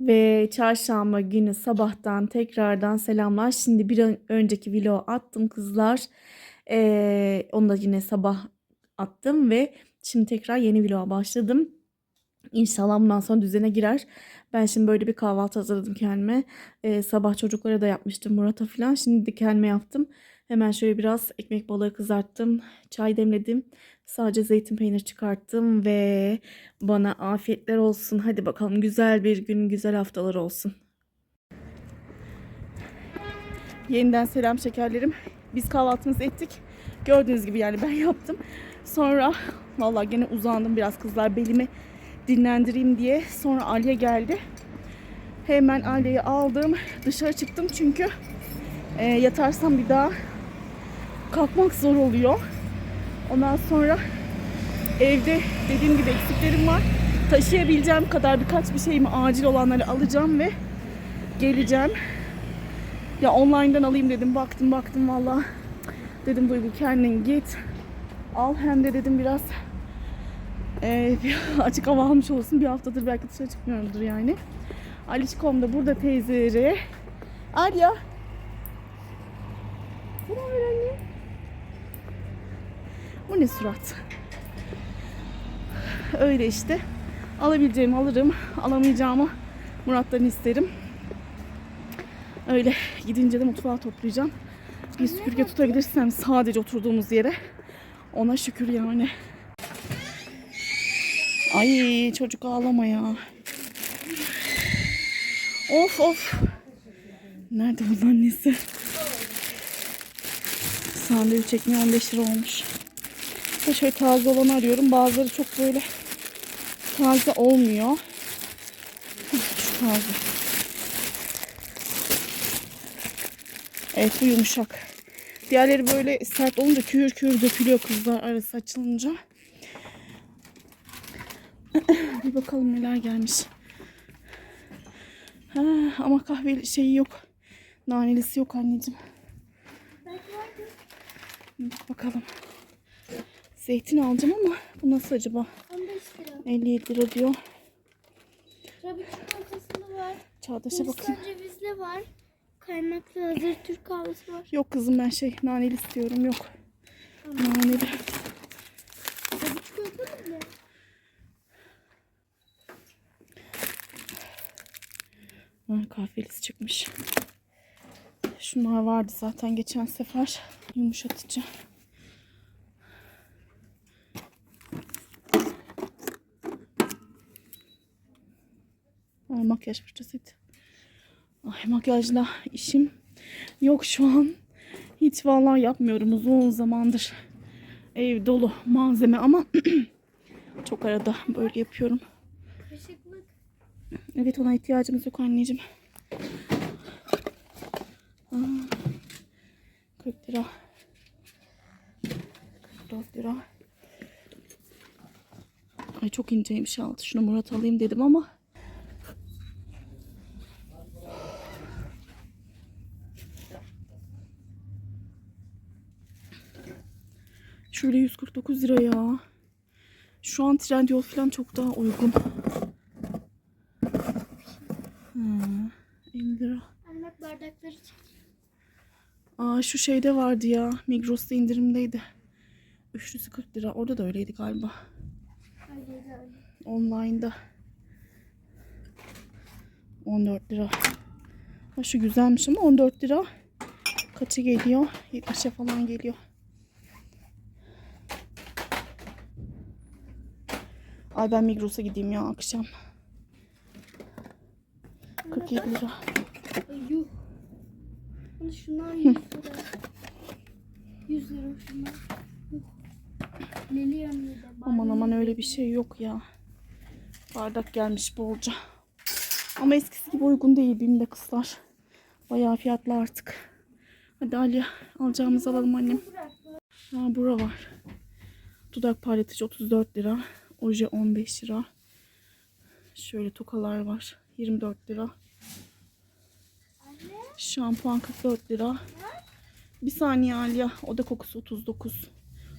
Ve çarşamba günü sabahtan tekrardan selamlar. Şimdi bir ön- önceki vlog attım kızlar. Ee, onu da yine sabah attım ve şimdi tekrar yeni vloga başladım. İnşallah bundan sonra düzene girer. Ben şimdi böyle bir kahvaltı hazırladım kendime. Ee, sabah çocuklara da yapmıştım Murat'a falan. Şimdi de kendime yaptım. Hemen şöyle biraz ekmek balığı kızarttım. Çay demledim. Sadece zeytin peynir çıkarttım ve bana afiyetler olsun. Hadi bakalım güzel bir gün, güzel haftalar olsun. Yeniden selam şekerlerim. Biz kahvaltımızı ettik. Gördüğünüz gibi yani ben yaptım. Sonra vallahi gene uzandım biraz kızlar belimi dinlendireyim diye. Sonra Aliye geldi. Hemen Aliye'yi aldım. Dışarı çıktım çünkü e, yatarsam bir daha kalkmak zor oluyor. Ondan sonra evde dediğim gibi eksiklerim var. Taşıyabileceğim kadar birkaç bir şeyimi acil olanları alacağım ve geleceğim. Ya online'dan alayım dedim. Baktım baktım valla. Dedim Duygu kendin git. Al hem de dedim biraz bir açık hava almış olsun. Bir haftadır belki dışarı çıkmıyorumdur yani. Alişkom da burada teyzeleri. Alya. Selam. Bu ne surat? Öyle işte. Alabileceğimi alırım. Alamayacağımı Murat'tan isterim. Öyle gidince de mutfağı toplayacağım. Bir süpürge tutabilirsem sadece oturduğumuz yere. Ona şükür yani. Ay çocuk ağlama ya. Of of. Nerede bunun annesi? Sandviç ekmeği 15 lira olmuş. Ve şöyle taze olanı arıyorum. Bazıları çok böyle taze olmuyor. Şu taze. Evet bu yumuşak. Diğerleri böyle sert olunca küür küür dökülüyor kızlar arası açılınca. Bir bakalım neler gelmiş. Ha, ama kahve şeyi yok. Nanelisi yok anneciğim. Bak bakalım. Zeytin alacağım ama bu nasıl acaba? 15 lira. 57 lira diyor. Rabiçin ortasında var. Çağdaş'a bakayım. cevizli var. Kaymaklı hazır Türk kahvesi var. Yok kızım ben şey naneli istiyorum yok. Naneli. Tabii çikolatalı mı? Ha, kahvelisi çıkmış. Şunlar vardı zaten geçen sefer. Yumuşatıcı. Makyaj fırçasıydı. Ay makyajla işim yok şu an. Hiç vallahi yapmıyorum uzun zamandır. Ev dolu malzeme ama çok arada böyle yapıyorum. Kaşıklık. Evet ona ihtiyacımız yok anneciğim. Aa, 40 lira. 44 lira. Ay çok inceymiş altı. Şunu Murat alayım dedim ama. Şöyle 149 lira ya. Şu an Trendyol falan çok daha uygun. Hmm, 50 lira. Anne bardakları çek. Aa şu şeyde vardı ya. Migros'ta indirimdeydi. Üçlüsü 40 lira. Orada da öyleydi galiba. Öyle. Online'da. 14 lira. Ha şu güzelmiş ama 14 lira. Kaçı geliyor? 70'e falan geliyor. Ay ben Migros'a gideyim ya akşam. 47 lira. Yuh. Şunlar 100 lira. 100 lira şunlar. Aman aman öyle bir şey yok ya. Bardak gelmiş bolca. Ama eskisi gibi uygun değil benim de kızlar. Bayağı fiyatlı artık. Hadi Ali alacağımızı alalım annem. Ha bura var. Dudak parlatıcı 34 lira. Oje 15 lira. Şöyle tokalar var. 24 lira. Şampuan 44 lira. Bir saniye Alya. Oda kokusu 39.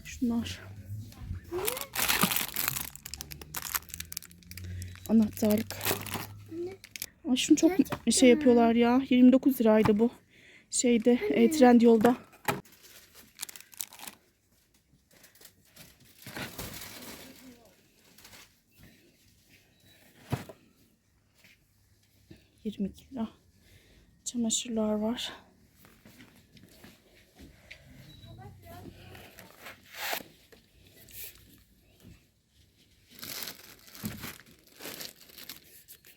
Şunlar. Anahtarlık. Ay şunu çok şey yapıyorlar ya. 29 liraydı bu. Şeyde, e, trend yolda. 22 lira. Çamaşırlar var.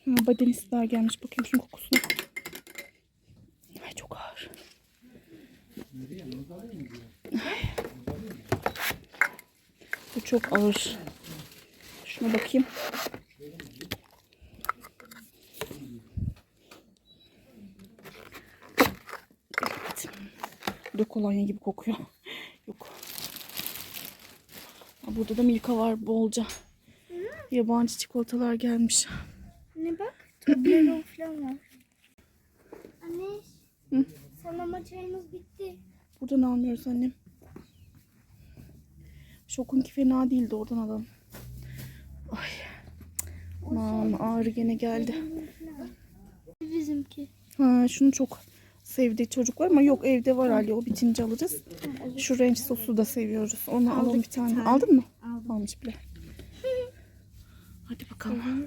Badenistler gelmiş. Bakayım şunun kokusuna. Ay çok ağır. Ay. Bu çok ağır. Şuna bakayım. Da kolonya gibi kokuyor. Yok. Burada da Milka var bolca. Yabancı çikolatalar gelmiş. Anne bak. Toblerone falan var. Anne. Hı? Salama çayımız bitti. Buradan almıyoruz annem. Şokunki fena değildi oradan alalım. Ay. Aman ağrı gene geldi. Bizimki. Ha, şunu çok sevdi çocuklar ama yok evde var hali o bitince alırız. Şu ranch sosu da seviyoruz. Onu alalım bir tane. Aldın mı? Aldım. Almış bile. Hadi bakalım.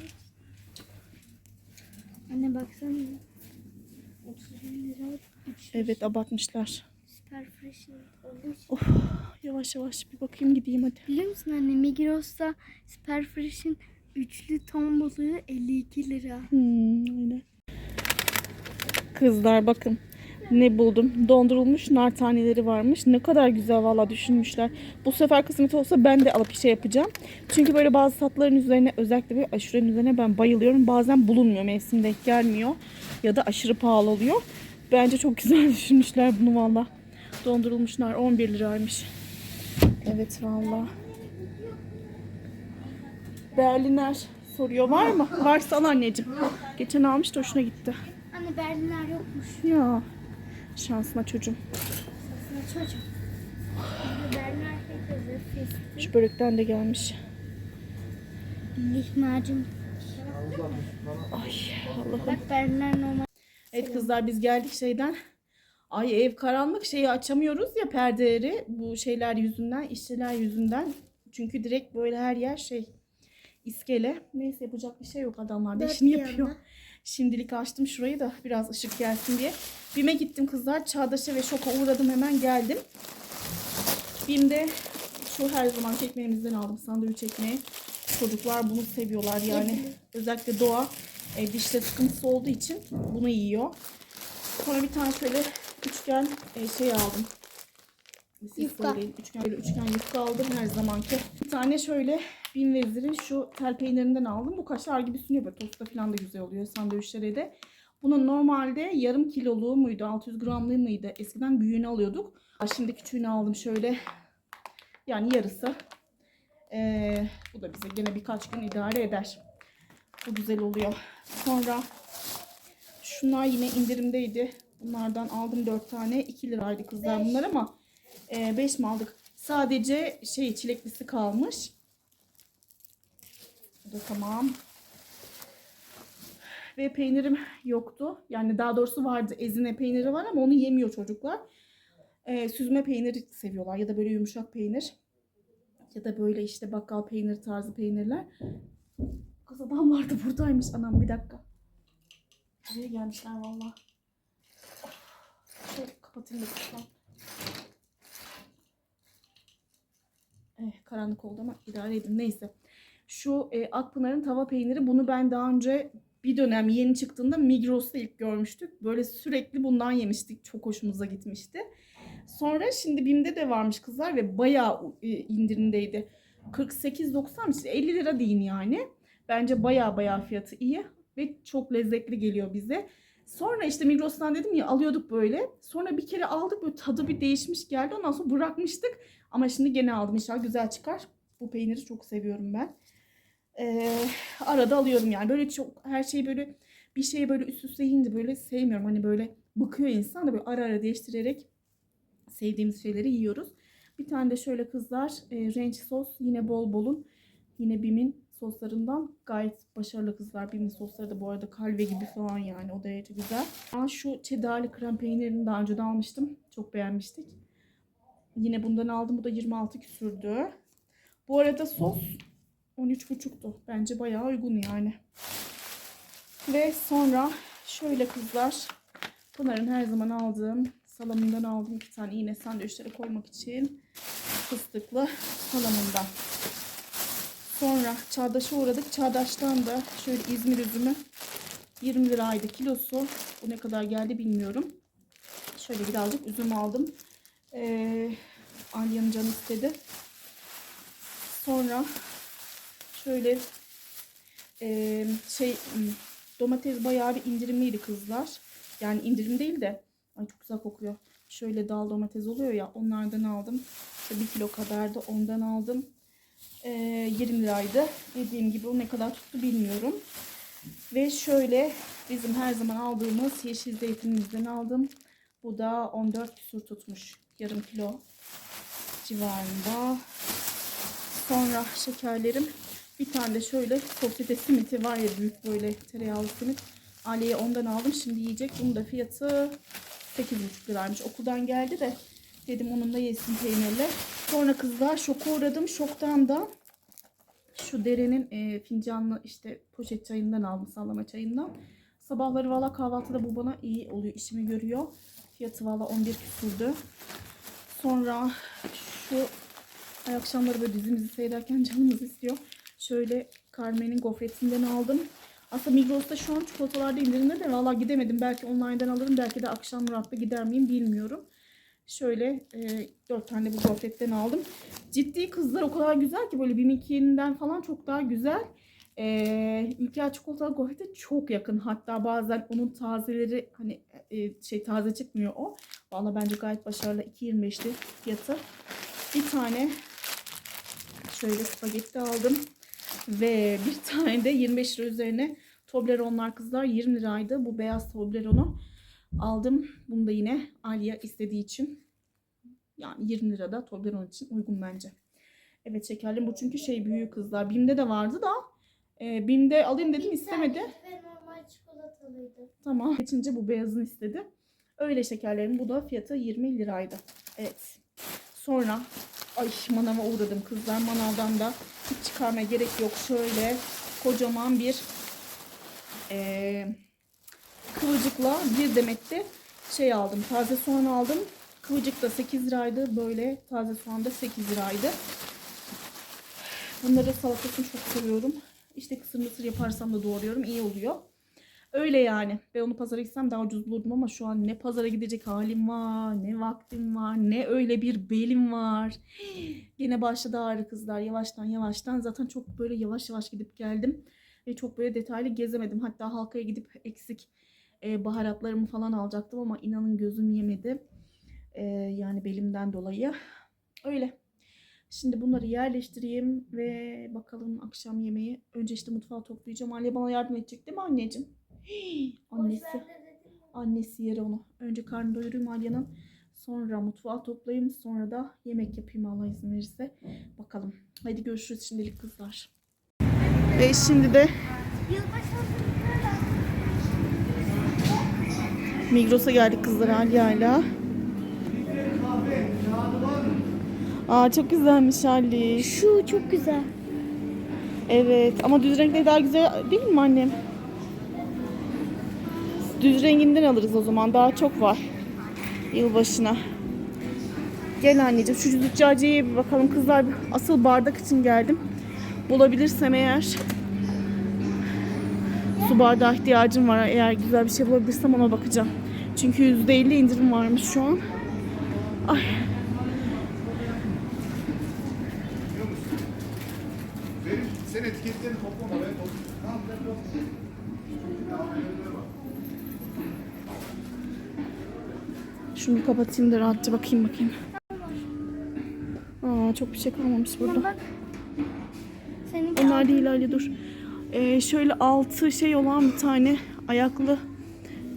Anne baksana. 30 bin lira. Üç Evet abartmışlar. Süper fresh. Of, yavaş yavaş bir bakayım gideyim hadi. Biliyor musun anne Migros'ta Süper Fresh'in üçlü ton balığı 52 lira. Hmm, aynen. Kızlar bakın ne buldum. Dondurulmuş nar taneleri varmış. Ne kadar güzel valla düşünmüşler. Bu sefer kısmet olsa ben de alıp bir şey yapacağım. Çünkü böyle bazı tatların üzerine özellikle böyle aşurenin üzerine ben bayılıyorum. Bazen bulunmuyor mevsim denk gelmiyor. Ya da aşırı pahalı oluyor. Bence çok güzel düşünmüşler bunu valla. Dondurulmuş nar 11 liraymış. Evet valla. Berliner soruyor var mı? Varsa al anneciğim. Geçen almış da hoşuna gitti. Anne Berliner yokmuş. Ya şansına çocuğum. Hazır. Fes- Şu börekten de gelmiş. Lahmacun. Ay Allah'ım. Bak Berliner normal. Evet kızlar biz geldik şeyden. Ay ev karanlık şeyi açamıyoruz ya perdeleri bu şeyler yüzünden, işçiler yüzünden. Çünkü direkt böyle her yer şey iskele. Neyse yapacak bir şey yok adamlar da Dört işini yapıyor. yanda. Şimdilik açtım şurayı da biraz ışık gelsin diye. BİM'e gittim kızlar. Çağdaş'a ve Şok'a uğradım hemen geldim. BİM'de şu her zaman ekmeğimizden aldım sandviç ekmeği. Çocuklar bunu seviyorlar yani. Özellikle Doğa e, dişte sıkıntısı olduğu için bunu yiyor. Sonra bir tane şöyle üçgen e, şey aldım. Siz Yufka. söyleyin. Üçgen, böyle üçgen yufka aldım her zamanki. Bir tane şöyle Bin Vezir'in şu tel peynirinden aldım. Bu kaşar gibi sünüyor böyle tosta falan da güzel oluyor sandviçlere de. Bunun normalde yarım kiloluğu muydu 600 gramlığı mıydı? Eskiden büyüğünü alıyorduk. Şimdi küçüğünü aldım şöyle. Yani yarısı. Ee, bu da bize gene birkaç gün idare eder. Bu güzel oluyor. Sonra şunlar yine indirimdeydi. Bunlardan aldım 4 tane. 2 liraydı kızlar bunlar ama 5 mi aldık? Sadece şey çileklisi kalmış. Da tamam. Ve peynirim yoktu. Yani daha doğrusu vardı. Ezine peyniri var ama onu yemiyor çocuklar. Ee, süzme peyniri seviyorlar ya da böyle yumuşak peynir. Ya da böyle işte bakkal peyniri tarzı peynirler. Kız adam vardı buradaymış anam bir dakika. Buraya gelmişler valla. Şöyle kapatayım da kızlar. Eh, karanlık oldu ama idare edin. Neyse. Şu e, Akpınar'ın tava peyniri bunu ben daha önce bir dönem yeni çıktığında Migros'ta ilk görmüştük. Böyle sürekli bundan yemiştik. Çok hoşumuza gitmişti. Sonra şimdi BİM'de de varmış kızlar ve bayağı e, indirimdeydi. 48.90 işte 50 lira deyin yani. Bence bayağı bayağı fiyatı iyi ve çok lezzetli geliyor bize. Sonra işte Migros'tan dedim ya alıyorduk böyle. Sonra bir kere aldık böyle tadı bir değişmiş geldi. Ondan sonra bırakmıştık. Ama şimdi gene aldım inşallah güzel çıkar. Bu peyniri çok seviyorum ben. Ee, arada alıyorum yani. Böyle çok her şeyi böyle bir şeyi böyle üst üste yiyince böyle sevmiyorum. Hani böyle bıkıyor insan da böyle ara ara değiştirerek sevdiğimiz şeyleri yiyoruz. Bir tane de şöyle kızlar e, ranch sos yine bol bolun. Yine Bim'in soslarından gayet başarılı kızlar. Bim'in sosları da bu arada kalve gibi falan yani o derece güzel. Ben şu çedarlı krem peynirini daha önce de almıştım. Çok beğenmiştik. Yine bundan aldım. Bu da 26 küsürdü. Bu arada sos 13,5'tu. Bence bayağı uygun yani. Ve sonra şöyle kızlar. Pınar'ın her zaman aldığım salamından aldım. iki tane yine sandviçlere koymak için fıstıklı salamından. Sonra Çağdaş'a uğradık. Çağdaş'tan da şöyle İzmir üzümü 20 liraydı kilosu. Bu ne kadar geldi bilmiyorum. Şöyle birazcık üzüm aldım. Ee, Alya'nın canı istedi. Sonra şöyle ee, şey domates bayağı bir indirimliydi kızlar. Yani indirim değil de ay çok güzel kokuyor. Şöyle dal domates oluyor ya onlardan aldım. İşte bir kilo kadar da ondan aldım. Ee, 20 liraydı. Dediğim gibi o ne kadar tuttu bilmiyorum. Ve şöyle bizim her zaman aldığımız yeşil zeytinimizden aldım. Bu da 14 küsur tutmuş. Yarım kilo civarında. Sonra şekerlerim. Bir tane de şöyle sosyete simiti var ya büyük böyle tereyağlı simit. Ali'ye ondan aldım. Şimdi yiyecek. Bunun da fiyatı 8,5 liraymış. Okuldan geldi de dedim onunla yesin peynirle. Sonra kızlar şoka uğradım. Şoktan da şu derenin e, fincanlı işte poşet çayından aldım. Sallama çayından. Sabahları valla kahvaltıda bu bana iyi oluyor. işimi görüyor. Fiyatı valla 11 küsürdü. Sonra şu ay akşamları böyle dizimizi seyrederken canımız istiyor. Şöyle Carmen'in gofretinden aldım. Aslında Migros'ta şu an çikolatalarda indirimde de valla gidemedim. Belki online'dan alırım. Belki de akşam Murat'la gider miyim bilmiyorum. Şöyle e, 4 tane bu gofretten aldım. Ciddi kızlar o kadar güzel ki böyle Bimik'inden falan çok daha güzel. E, Ülker çikolatalı gofrete çok yakın. Hatta bazen onun tazeleri hani e, şey taze çıkmıyor o. Valla bence gayet başarılı. 2.25'ti fiyatı. Bir tane şöyle spagetti aldım. Ve bir tane de 25 lira üzerine Toblerone'lar kızlar 20 liraydı. Bu beyaz Toblerone'u aldım. Bunu da yine Aliye istediği için yani 20 lirada Toblerone için uygun bence. Evet şekerlim bu çünkü şey büyük kızlar. Bim'de de vardı da e, Bim'de alayım dedim istemedi. Ve normal çikolatalıydı. Tamam. Geçince bu beyazını istedi. Öyle şekerlerin bu da fiyatı 20 liraydı. Evet. Sonra ay manava uğradım kızlar. Manavdan da hiç çıkarmaya gerek yok. Şöyle kocaman bir eee kıvırcıkla bir demette şey aldım. Taze soğan aldım. Kıvırcık da 8 liraydı. Böyle taze soğan da 8 liraydı. Bunları salatasını çok seviyorum. İşte kısır mısır yaparsam da doğruyorum. iyi oluyor. Öyle yani. Ben onu pazara gitsem daha ucuz bulurdum ama şu an ne pazara gidecek halim var, ne vaktim var, ne öyle bir belim var. Yine başladı ağrı kızlar yavaştan yavaştan. Zaten çok böyle yavaş yavaş gidip geldim. Ve çok böyle detaylı gezemedim. Hatta halkaya gidip eksik e, baharatlarımı falan alacaktım ama inanın gözüm yemedi. E, yani belimden dolayı. Öyle. Şimdi bunları yerleştireyim ve bakalım akşam yemeği. Önce işte mutfağı toplayacağım. Aliye bana yardım edecek değil mi anneciğim? Hii, Annesi. Annesi yer onu. Önce karnı doyurayım Alya'nın. Sonra mutfağı toplayayım. Sonra da yemek yapayım Allah izin verirse. Bakalım. Hadi görüşürüz şimdilik kızlar. Ve şimdi de Migros'a geldik kızlar Alya'yla. Aa çok güzelmiş Ali. Şu çok güzel. Evet ama düz renkleri daha güzel değil mi annem? Düz renginden alırız o zaman. Daha çok var. Yılbaşına. Gel anneciğim şu züccaciyeye bir bakalım kızlar. Asıl bardak için geldim. Bulabilirsem eğer su bardağı ihtiyacım var. Eğer güzel bir şey bulabilirsem ona bakacağım. Çünkü %50 indirim varmış şu an. Ay. Benim sen etiketlerini toplama ben toplayayım. Şunu kapatayım da rahatça bakayım bakayım. Aa, çok bir şey kalmamış burada. Onlar değil Ali dur. Ee, şöyle altı şey olan bir tane ayaklı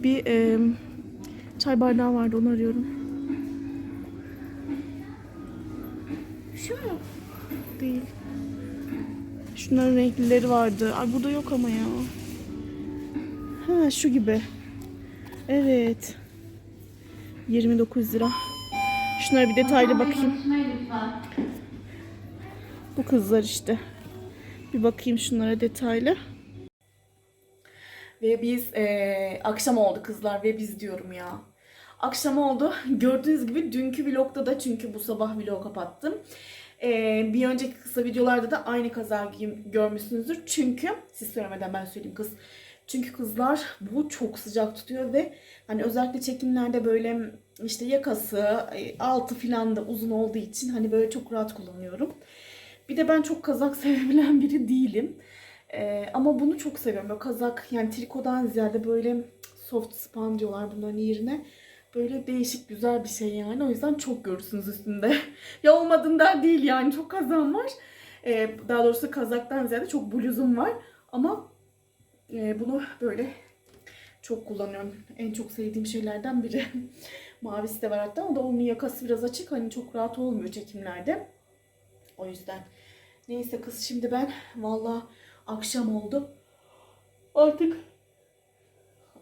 bir e, çay bardağı vardı onu arıyorum. şu mu? Değil. Şu Şunların renklileri vardı. Ay burada yok ama ya. Ha şu gibi. Evet. 29 lira. Şunlara bir detaylı bakayım. Bu kızlar işte. Bir bakayım şunlara detaylı. Ve biz eee, akşam oldu kızlar ve biz diyorum ya. Akşam oldu. Gördüğünüz gibi dünkü vlogda da çünkü bu sabah vlog kapattım. Eee, bir önceki kısa videolarda da aynı kaza giyim görmüşsünüzdür. Çünkü siz söylemeden ben söyleyeyim kız. Çünkü kızlar bu çok sıcak tutuyor ve hani özellikle çekimlerde böyle işte yakası altı filan da uzun olduğu için hani böyle çok rahat kullanıyorum. Bir de ben çok kazak sevebilen biri değilim. Ee, ama bunu çok seviyorum. Böyle kazak yani trikodan ziyade böyle soft span diyorlar bunların yerine. Böyle değişik güzel bir şey yani. O yüzden çok görürsünüz üstünde. ya olmadığından değil yani çok kazağım var. Ee, daha doğrusu kazaktan ziyade çok bluzum var. Ama e, bunu böyle çok kullanıyorum. En çok sevdiğim şeylerden biri. Mavisi de var hatta. O da onun yakası biraz açık. Hani çok rahat olmuyor çekimlerde. O yüzden. Neyse kız şimdi ben valla akşam oldu. Artık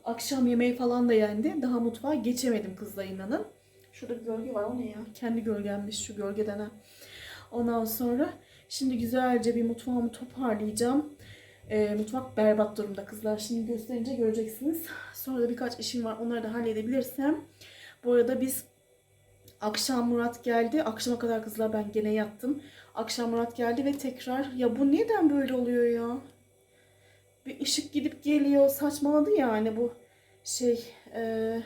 akşam yemeği falan da yendi. Daha mutfağa geçemedim kızla inanın. Şurada bir gölge var o ne ya? Kendi gölgemmiş şu gölgeden ha. Ondan sonra şimdi güzelce bir mutfağımı toparlayacağım. Ee, mutfak berbat durumda kızlar. Şimdi gösterince göreceksiniz. Sonra da birkaç işim var. Onları da halledebilirsem. Bu arada biz Akşam Murat geldi. Akşama kadar kızlar ben gene yattım. Akşam Murat geldi ve tekrar ya bu neden böyle oluyor ya? Bir ışık gidip geliyor. Saçmaladı yani bu şey eee,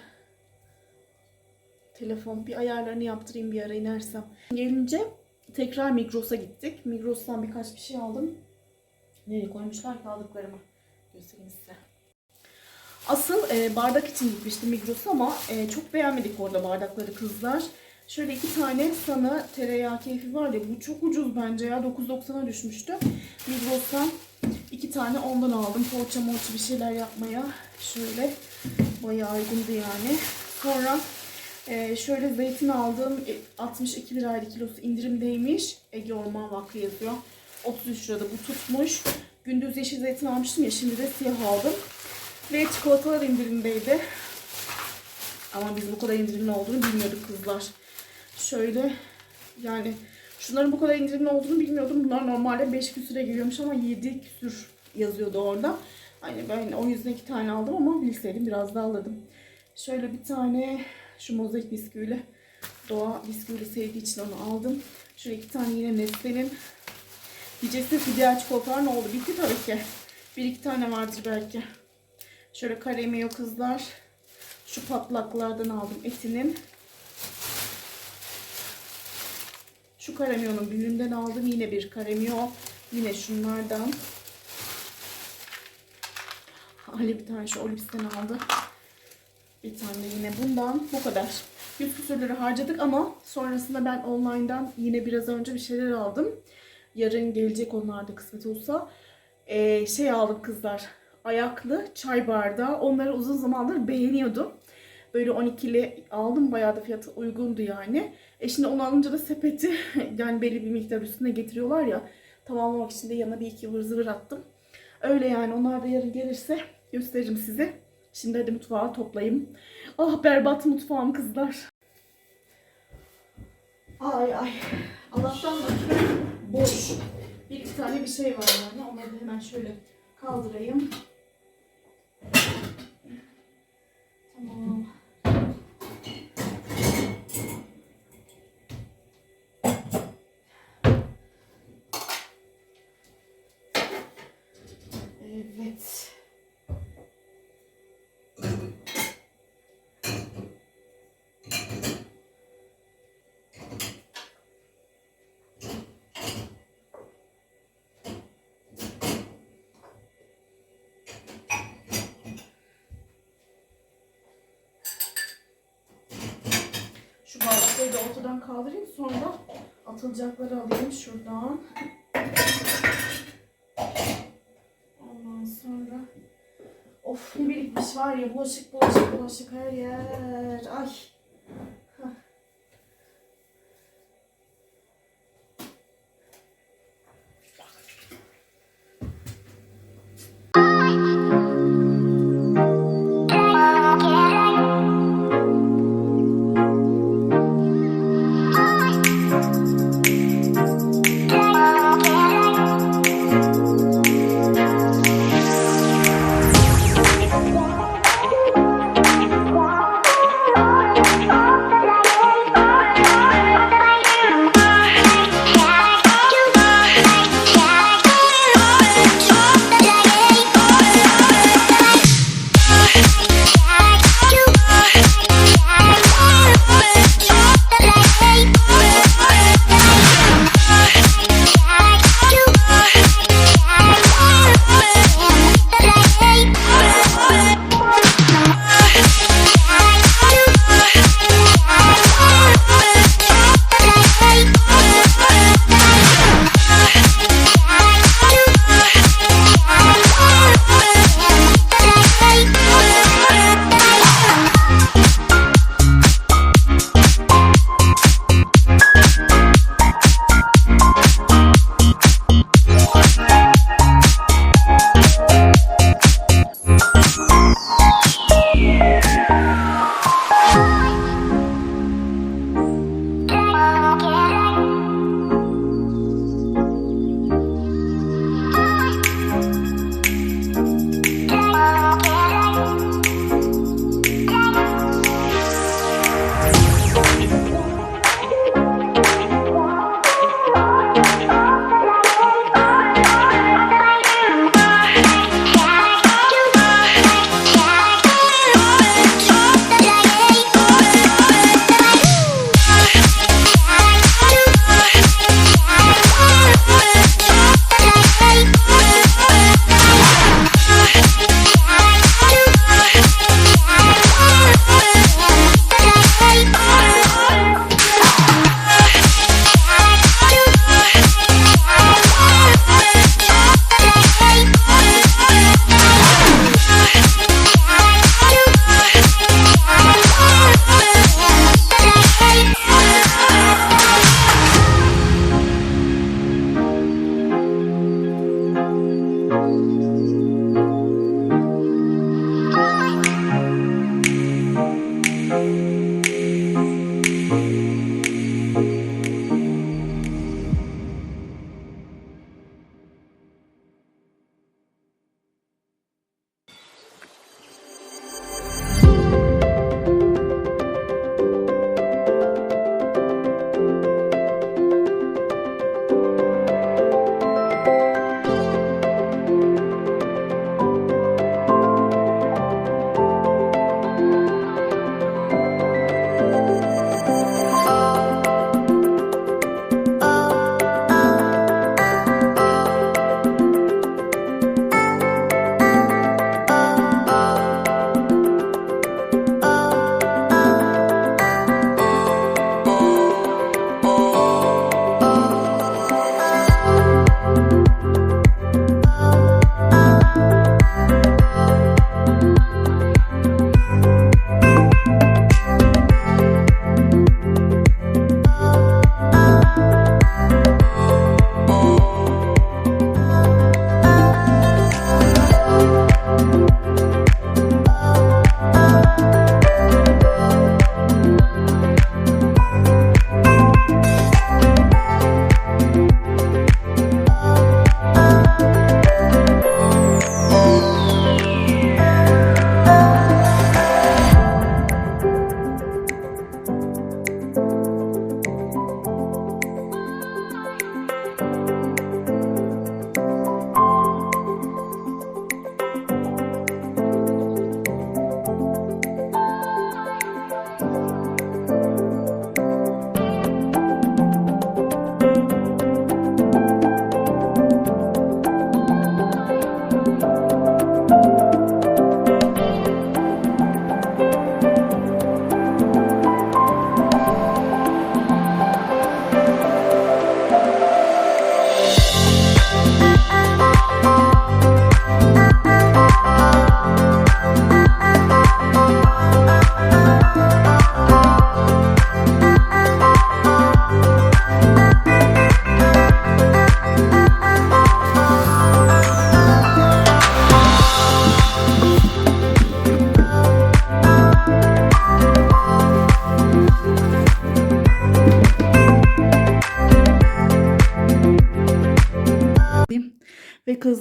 telefon. Bir ayarlarını yaptırayım bir ara inersem. Gelince tekrar Migros'a gittik. Migros'tan birkaç bir şey aldım. Nereye koymuşlar ki aldıklarımı? Göstereyim size. Asıl e, bardak için gitmiştim Migros'a ama e, çok beğenmedik orada bardakları kızlar. Şöyle iki tane sana tereyağı keyfi var ya bu çok ucuz bence ya 9.90'a düşmüştü. Migros'tan iki tane ondan aldım. Poğaça moğaça bir şeyler yapmaya. Şöyle bayağı uygundu yani. Sonra e, şöyle zeytin aldım. E, 62 liraydı kilosu indirimdeymiş. Ege Orman Vakfı yazıyor. 33 lirada bu tutmuş. Gündüz yeşil zeytin almıştım ya şimdi de siyah aldım. Ve çikolatalar indirimdeydi. Ama biz bu kadar indirimli olduğunu bilmiyorduk kızlar. Şöyle yani şunların bu kadar indirimli olduğunu bilmiyordum. Bunlar normalde 5 küsüre geliyormuş ama 7 küsür yazıyordu orada. Hani ben o yüzden iki tane aldım ama bilseydim biraz daha alırdım. Şöyle bir tane şu mozaik bisküviyle Doğa bisküviyle sevdiği için onu aldım. Şöyle iki tane yine Nestle'nin Diyeceksiniz ki diğer çikolatalar ne oldu? Bitti tabii ki. Bir iki tane vardır belki. Şöyle karemiyo kızlar. Şu patlaklardan aldım etinin. Şu karemiyonun büyüğünden aldım. Yine bir karemiyo. Yine şunlardan. Ali bir tane şu Olips'ten aldı. Bir tane yine bundan. Bu kadar. 100 küsür harcadık ama sonrasında ben online'dan yine biraz önce bir şeyler aldım. Yarın gelecek onlar da kısmet olsa. Ee, şey aldım kızlar. Ayaklı çay bardağı. Onları uzun zamandır beğeniyordum. Böyle 12'li aldım. Bayağı da fiyatı uygundu yani. E şimdi onu alınca da sepeti yani belli bir miktar üstüne getiriyorlar ya. Tamamlamak için de yanına bir iki ıvır zıvır attım. Öyle yani onlar da yarın gelirse gösteririm size. Şimdi hadi mutfağı toplayayım. Ah berbat mutfağım kızlar. Ay ay. Allah'tan da boş. Bir iki tane bir şey var yani. Onları hemen şöyle kaldırayım. Tamam. Evet. Şu bardakları da ortadan kaldırayım sonra atılacakları alayım şuradan. Ondan sonra of ne birikmiş var ya bulaşık bulaşık bulaşık her yer. Ay.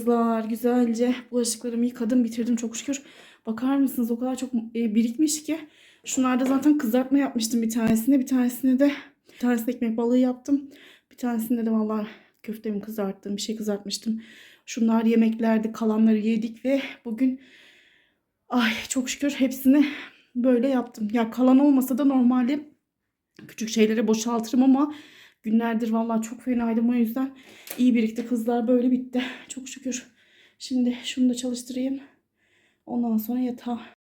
Kızlar güzelce bulaşıklarımı yıkadım bitirdim çok şükür. Bakar mısınız o kadar çok e, birikmiş ki. Şunlarda zaten kızartma yapmıştım bir tanesini. Bir tanesini de bir tanesini ekmek balığı yaptım. Bir tanesinde de vallahi köftemi kızarttım. Bir şey kızartmıştım. Şunlar yemeklerdi. Kalanları yedik ve bugün ay çok şükür hepsini böyle yaptım. Ya kalan olmasa da normalde küçük şeylere boşaltırım ama günlerdir vallahi çok fenaydım o yüzden iyi birikti kızlar böyle bitti. Çok şükür. Şimdi şunu da çalıştırayım. Ondan sonra yatağa